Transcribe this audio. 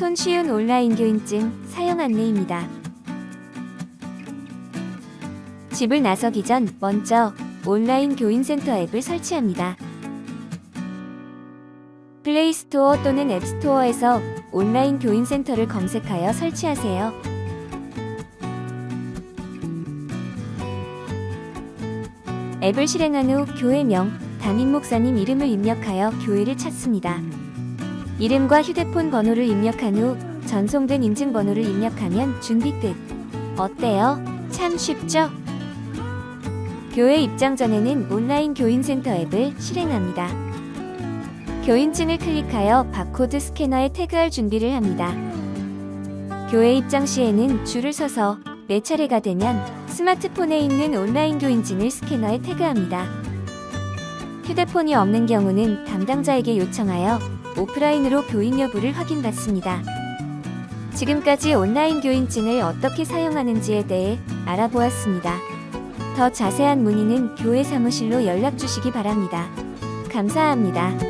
손쉬운 온라인 교인증 사용 안내입니다. 집을 나서기 전 먼저 온라인 교인센터 앱을 설치합니다. 플레이스토어 또는 앱스토어에서 온라인 교인센터를 검색하여 설치하세요. 앱을 실행한 후 교회명, 담임 목사님 이름을 입력하여 교회를 찾습니다. 이름과 휴대폰 번호를 입력한 후 전송된 인증번호를 입력하면 준비 끝. 어때요? 참 쉽죠? 교회 입장 전에는 온라인 교인센터 앱을 실행합니다. 교인증을 클릭하여 바코드 스캐너에 태그할 준비를 합니다. 교회 입장 시에는 줄을 서서 네 차례가 되면 스마트폰에 있는 온라인 교인증을 스캐너에 태그합니다. 휴대폰이 없는 경우는 담당자에게 요청하여 오프라인으로 교인 여부를 확인받습니다. 지금까지 온라인 교인증을 어떻게 사용하는지에 대해 알아보았습니다. 더 자세한 문의는 교회 사무실로 연락 주시기 바랍니다. 감사합니다.